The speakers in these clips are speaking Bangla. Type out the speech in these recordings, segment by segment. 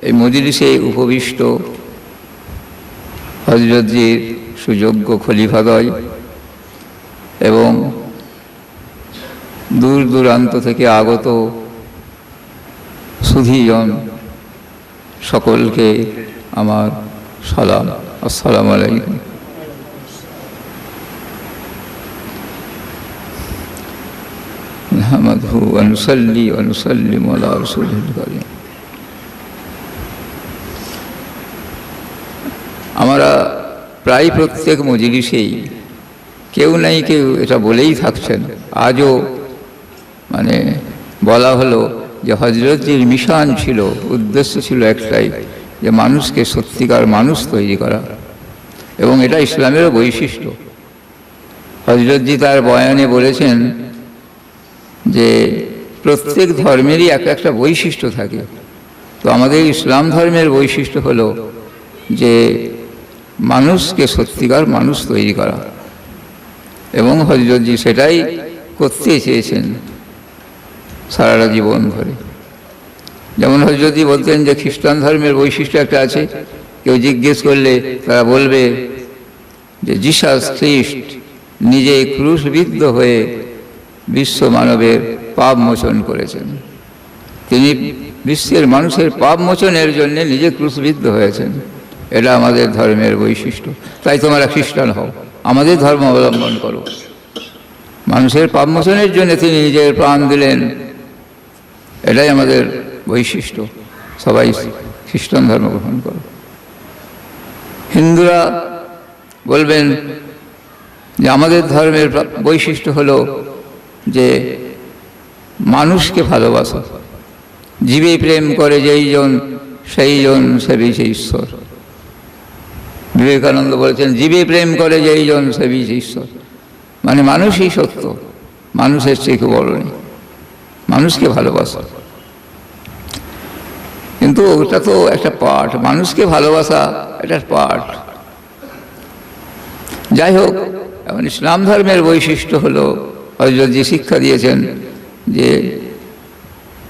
এই মজলিসে উপবিষ্ট হজরতজির সুযোগ্য খলিফাদয় এবং দূর দূরান্ত থেকে আগত সুধীজন সকলকে আমার সালাম আসসালামু আলাইকুম نحمده ونصلي ونسلم على رسوله الكريم প্রায় প্রত্যেক মজলিসেই কেউ নাই কেউ এটা বলেই থাকছেন। আজও মানে বলা হলো যে হজরতজির মিশন ছিল, উদ্দেশ্য ছিল একটাই, যে মানুষকে সত্যিকার মানুষ তৈরি করা। এবং এটা ইসলামেরও বৈশিষ্ট্য। হজরতজি তার বয়ানে বলেছেন যে প্রত্যেক ধর্মেরই এক একটা বৈশিষ্ট্য থাকে। তো আমাদের ইসলাম ধর্মের বৈশিষ্ট্য হলো যে মানুষকে সত্যিকার মানুষ তৈরি করা। এবং হজরতজি সেটাই করতে চেয়েছেন সারাটা জীবন ধরে। যেমন হজরতজি বলতেন যে খ্রিস্টান ধর্মের বৈশিষ্ট্য একটা আছে, কেউ জিজ্ঞেস করলে তারা বলবে যে জিসাস খ্রিস্ট নিজে ক্রুশবিদ্ধ হয়ে বিশ্ব মানবের পাপ মোচন করেছেন। তিনি বিশ্বের মানুষের পাপ মোচনের জন্য নিজে ক্রুশবিদ্ধ হয়েছেন। এটা আমাদের ধর্মের বৈশিষ্ট্য। তাই তোমরা খ্রিস্টান হও। আমাদের ধর্ম অবলম্বন করো। মানুষের পাপ মোচনের জন্য তিনি নিজের প্রাণ দিলেন। এটাই আমাদের বৈশিষ্ট্য। সবাই খ্রিস্টান ধর্ম গ্রহণ করো। হিন্দুরা বলবেন যে আমাদের ধর্মের বৈশিষ্ট্য হলো যে মানুষকে ভালোবাসা। জীবে প্রেম করে যেই জন, সেই জন সেবিছে ঈশ্বর। বিবেকানন্দ বলেছেন, জীবে প্রেম করে যেই জন সেবিছে ঈশ্বর। মানে মানুষই সত্য, মানুষের চেয়ে বড় নেই, মানুষকে ভালোবাসা। কিন্তু ওটা তো একটা পাঠ, মানুষকে ভালোবাসা একটা পাঠ। যাই হোক এখন ইসলাম ধর্মের বৈশিষ্ট্য হলো হজরতজি শিক্ষা দিয়েছেন যে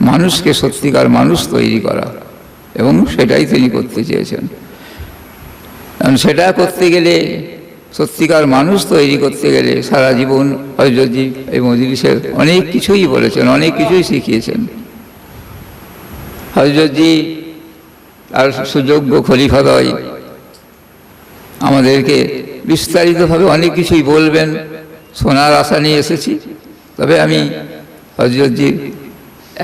মানুষকে সত্যিকার মানুষ তৈরি করা, এবং সেটাই তিনি করতে চেয়েছেন। কারণ সেটা করতে গেলে সত্যিকার মানুষ তৈরি করতে গেলে সারা জীবন হজরতজি এই মজলিসের অনেক কিছুই বলেছেন, অনেক কিছুই শিখিয়েছেন। হজরতজি আর সুযোগ্য খলিফাদয় আমাদেরকে বিস্তারিতভাবে অনেক কিছুই বলবেন, শোনার আশা নিয়ে এসেছি। তবে আমি হজরতজির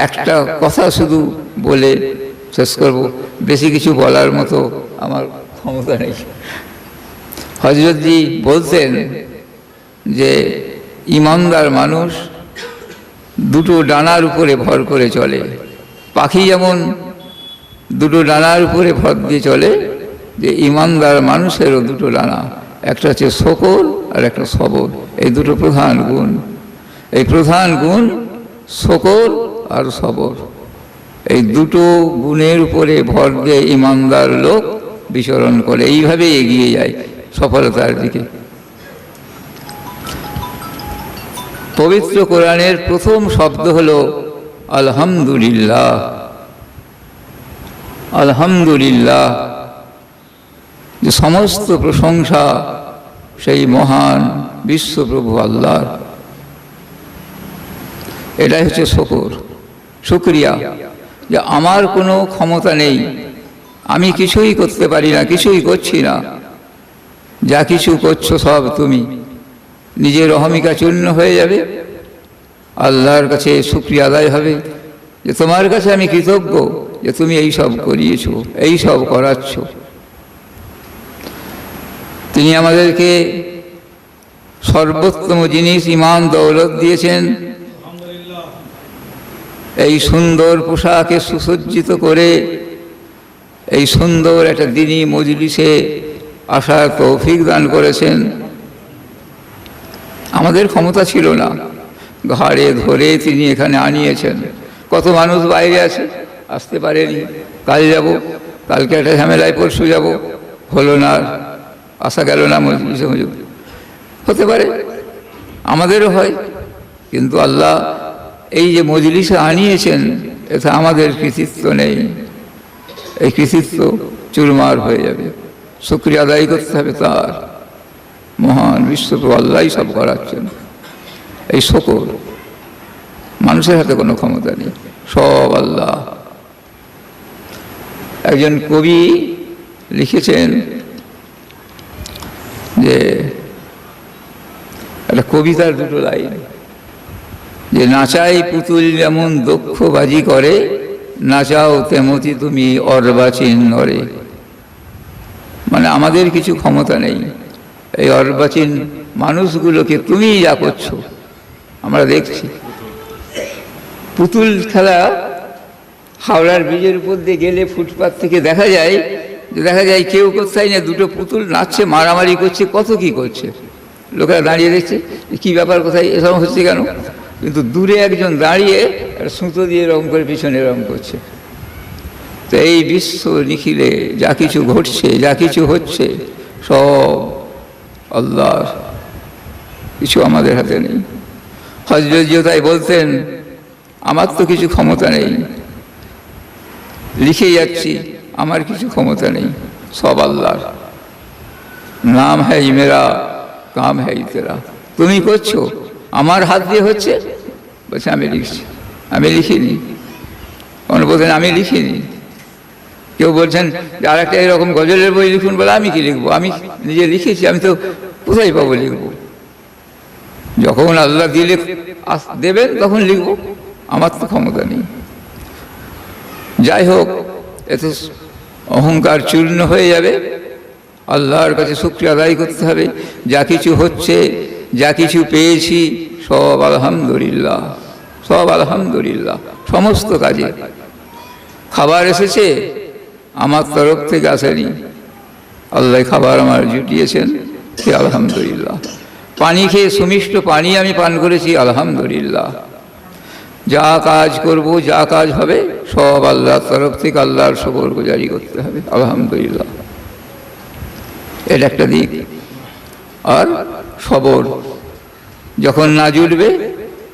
একটা কথা শুধু বলে শেষ করব। বেশি কিছু বলার মতো আমার ক্ষমতা নেই। হজরতজি বলতেন যে, ইমানদার মানুষ দুটো ডানার উপরে ভর করে চলে। পাখি যেমন দুটো ডানার উপরে ভর দিয়ে চলে, যে ইমানদার মানুষেরও দুটো ডানা, একটা হচ্ছে শকর আর একটা সবর এই দুটো প্রধান গুণ। এই প্রধান গুণ শকর আর সবর এই দুটো গুণের উপরে ভর দিয়ে ইমানদার লোক বিচরণ করে এইভাবে এগিয়ে যায় সফলতার দিকে। পবিত্র কোরআনের প্রথম শব্দ হল, আলহামদুলিল্লাহ। আলহামদুলিল্লাহ। যে সমস্ত প্রশংসা সেই মহান বিশ্বপ্রভু আল্লাহ এটাই হচ্ছে শকর, শুক্রিয়া। যে আমার কোনো ক্ষমতা নেই আমি কিছুই করতে পারি না, কিছুই করছি না। যা কিছু করছ সব তুমি। নিজের অহমিকা চূর্ণ হয়ে যাবে। আল্লাহর কাছে শুক্রিয়া আদায় হবে যে তোমার কাছে আমি কৃতজ্ঞ যে তুমি এই সব করিয়েছ, এই সব করাচ্ছ। তিনি আমাদেরকে সর্বোত্তম জিনিস, ইমান, দৌলত দিয়েছেন। এই সুন্দর পোশাকে সুসজ্জিত করে এই সুন্দর একটা দিনই মজলিসে আসার তৌফিক দান করেছেন। আমাদের ক্ষমতা ছিল না। ঘাড়ে ধরে তিনি এখানে আনিয়েছেন। কত মানুষ বাইরে আছে? আসতে পারেনি। কাল যাব, কালকে একটা ঝামেলায় পরশু যাব। হলো না, আসা গেল না মজলিসে হতে পারে, আমাদেরও হয়। কিন্তু আল্লাহ এই যে মজলিসে আনিয়েছেন, এতে আমাদের কৃতিত্ব নেই। এই কৃতিত্ব চুরমার হয়ে যাবে। শুক্রিয়া আদায় করতে হবে তার। মহান বিশ্বপ্রভু আল্লাহই সব করাচ্ছেন এই শকর মানুষের হাতে কোনো ক্ষমতা নেই। সব আল্লাহ। একজন কবি লিখেছেন যে একটা কবিতার দুটো লাইন, যে, নাচাই পুতুল যেমন দক্ষ বাজি করে নাচাও তেমতি তুমি অর্বাচীন নরে। মানে আমাদের কিছু ক্ষমতা নেই। এই অর্বাচীন মানুষগুলোকে তুমি যা করছ, আমরা দেখছি। পুতুল খেলা হাওড়ার ব্রিজের উপর দিয়ে গেলে ফুটপাত থেকে দেখা যায় যে দেখা যায় কেউ কোথায় না দুটো পুতুল নাচছে, মারামারি করছে, কত কি করছে। লোকেরা দাঁড়িয়ে দেখছে কি ব্যাপার, কোথায় এসব হচ্ছে কেন? কিন্তু দূরে একজন দাঁড়িয়ে একটা সুতো দিয়ে রং করে পিছনে রং করছে। তো এই বিশ্ব নিখিলে যা কিছু ঘটছে, যা কিছু হচ্ছে, সব আল্লাহ কিছু আমাদের হাতে নেই। হজরত তাই বলতেন, আমার তো কিছু ক্ষমতা নেই। লিখে যাচ্ছি, আমার কিছু ক্ষমতা নেই। সব আল্লাহর। নাম হ্যাঁ মেরা কাম হ্যাঁ তেরা তুমি করছ আমার হাত দিয়ে হচ্ছে? বলছে, আমি লিখছি। আমি লিখিনি। কোনো বলছেন, আমি লিখিনি। কেউ বলছেন আর একটা এরকম গজলের বই লিখুন বলে আমি কি লিখব? আমি নিজে লিখেছি, আমি তো কোথায় পাবো লিখব? যখন আল্লাহ দিলে দেবেন, তখন লিখব। আমার তো ক্ষমতা নেই। যাই হোক, এতে অহংকার চূর্ণ হয়ে যাবে। আল্লাহর কাছে শুক্রিয়া আদায় করতে হবে। যা কিছু হচ্ছে যা কিছু পেয়েছি, সব আলহামদুলিল্লাহ সব আলহামদুলিল্লাহ, সমস্ত কাজে। খাবার এসেছে, আমার তরফ থেকে আসেনি। আল্লাহ খাবার আমার জুটিয়েছেন সে আলহামদুলিল্লাহ। পানি খেয়ে সুমিষ্ট পানি আমি পান করেছি, আলহামদুলিল্লাহ। যা কাজ করব, যা কাজ হবে, সব আল্লাহর তরফ থেকে আল্লাহর শকর গুজারি করতে হবে, আলহামদুলিল্লাহ। এটা একটা দিক। আর সবর। যখন না জুটবে,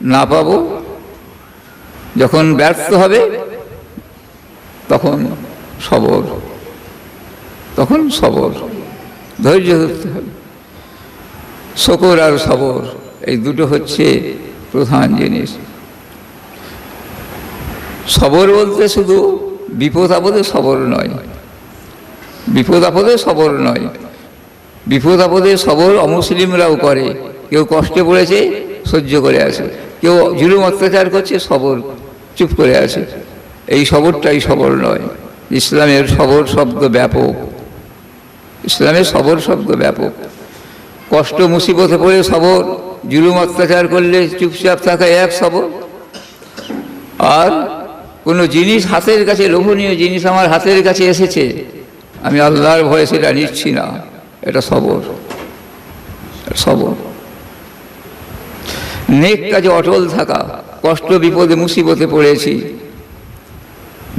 না পাব। যখন ব্যর্থ হবে, তখন সবর। তখন সবর। ধৈর্য ধরতে হবে। শকর আর সবর, এই দুটো হচ্ছে প্রধান জিনিস। সবর বলতে শুধু বিপদ আপদে সবর নয়। বিপদ আপদে সবর নয়। বিপদ আপদে সবর অমুসলিমরাও করে। কেউ কষ্টে পড়েছে, সহ্য করে আছে কেউ জুলুম অত্যাচার করছে সবর চুপ করে আছে এই সবরটাই সবর নয়। ইসলামের সবর শব্দ ব্যাপক। ইসলামের সবর শব্দ ব্যাপক। কষ্ট মুসিবতে পড়ে সবর, জুলুম অত্যাচার করলে চুপচাপ থাকা এক সবর। আর কোনো জিনিস হাতের কাছে, লোভনীয় জিনিস আমার হাতের কাছে এসেছে। আমি আল্লাহর ভয়ে সেটা নিচ্ছি না। এটা সবর। নেক কাজে অটল থাকা, কষ্ট, বিপদে, মুসিবতে পড়েছি।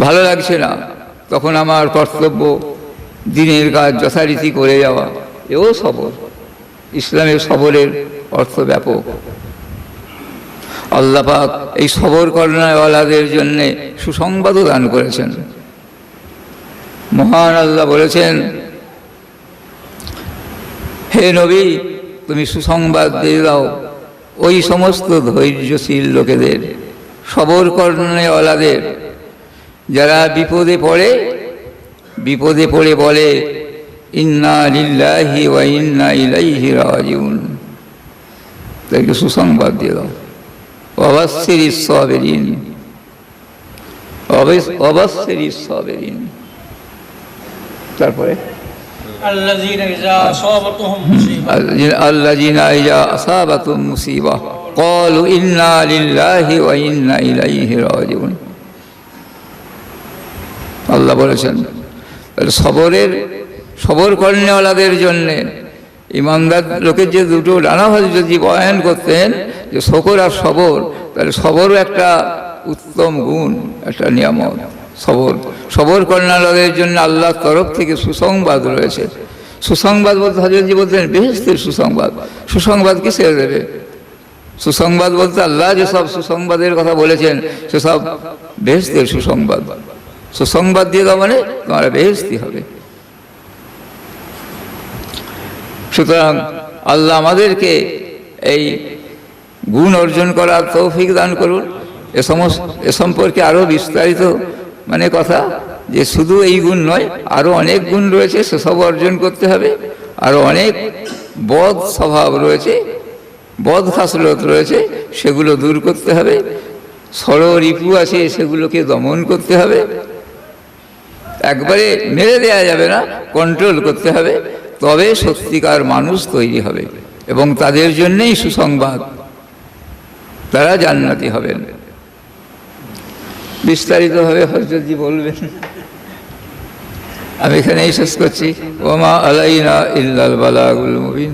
ভালো লাগছে না তখন আমার কর্তব্য দিনের কাজ যথারীতি করে যাওয়া। এও সবর। ইসলামের সবরের অর্থ ব্যাপক। আল্লাহ পাক এই সবর কর্ণাওয়ালাদের জন্যে সুসংবাদও দান করেছেন। মহান আল্লাহ বলেছেন হে নবী, তুমি সুসংবাদ দিয়ে দাও। ওই সমস্ত ধৈর্যশীল লোকেদের, সবর কর্ণাওয়ালাদের, যারা বিপদে পড়ে বিপদে পড়ে বলে, ইন্না লিল্লাহি ওয়া ইন্না ইলাইহি রাজিউন। তাকে সুসংবাদ দিয়ে দাও। অবশ্যের সবেরিন অবশ্যের সবেরিন তারপরে? الذين إذا أصابتهم مصيبة الذين إذا أصابتهم مصيبة قالوا إنا لله وإنا إليه راجعون আল্লাহ বলেছেন তাহলে সবরের সবর কর্ণওয়ালাদের জন্যে ইমানদার লোকের যে দুটো ডানাভাজ যদি বয়ান করতেন যে শকর আর সবর তাহলে সবরও একটা উত্তম গুণ একটা নিয়ামত সবর সবর কর্ণালয়ের জন্য আল্লাহর তরফ থেকে সুসংবাদ রয়েছে। সুসংবাদ বলতে হজরতজি বলতেন বেহেস্তের সুসংবাদ। সুসংবাদ কিসের দেবে? সুসংবাদ বলতে আল্লাহ যেসব সুসংবাদের কথা বলেছেন, সেসব বেহেস্তের সুসংবাদ। সুসংবাদ দিয়ে দাও মানে তোমার বেহেস্তি হবে। সুতরাং আল্লাহ আমাদেরকে এই গুণ অর্জন করার তৌফিক দান করুন। এ সমস্ত, এ সম্পর্কে আরও বিস্তারিত মানে কথা যে শুধু এই গুণ নয় আরও অনেক গুণ রয়েছে সেসব অর্জন করতে হবে। আরও অনেক বদ স্বভাব রয়েছে, বদ খাসলত রয়েছে, সেগুলো দূর করতে হবে। ষড় রিপু আছে, সেগুলোকে দমন করতে হবে। একবারে মেরে দেওয়া যাবে না কন্ট্রোল করতে হবে। তবে সত্যিকার মানুষ তৈরি হবে এবং তাদের জন্যেই সুসংবাদ। তারা জান্নাতি হবেন। বিস্তারিতভাবে হজরতজি বলবেন। আমি এখানেই শেষ করছি। ওমা আলাইনা ইল্লাল বালাগুল মুবিন।